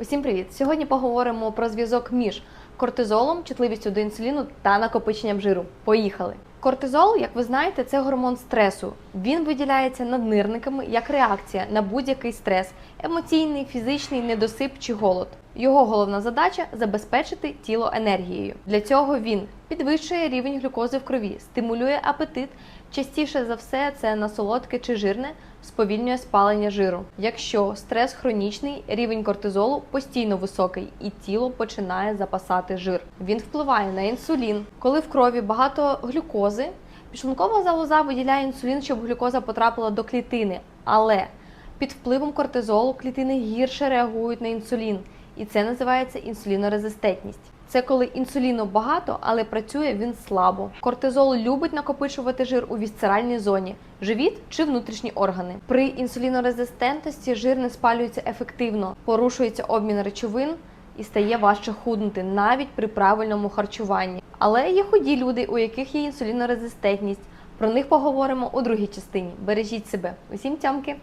Усім привіт! Сьогодні поговоримо про зв'язок між кортизолом, чутливістю до інсуліну та накопиченням жиру. Поїхали! Кортизол, як ви знаєте, це гормон стресу. Він виділяється наднирниками як реакція на будь-який стрес емоційний, фізичний, недосип чи голод. Його головна задача забезпечити тіло енергією. Для цього він підвищує рівень глюкози в крові, стимулює апетит. Частіше за все це на солодке чи жирне, сповільнює спалення жиру. Якщо стрес хронічний, рівень кортизолу постійно високий і тіло починає запасати жир. Він впливає на інсулін. Коли в крові багато глюкози, підшлункова залоза виділяє інсулін, щоб глюкоза потрапила до клітини. Але під впливом кортизолу клітини гірше реагують на інсулін, і це називається інсулінорезистентність. Це коли інсуліну багато, але працює він слабо. Кортизол любить накопичувати жир у вісцеральній зоні, живіт чи внутрішні органи. При інсулінорезистентності жир не спалюється ефективно, порушується обмін речовин і стає важче худнути навіть при правильному харчуванні. Але є худі люди, у яких є інсулінорезистентність. Про них поговоримо у другій частині. Бережіть себе. Усім тямки!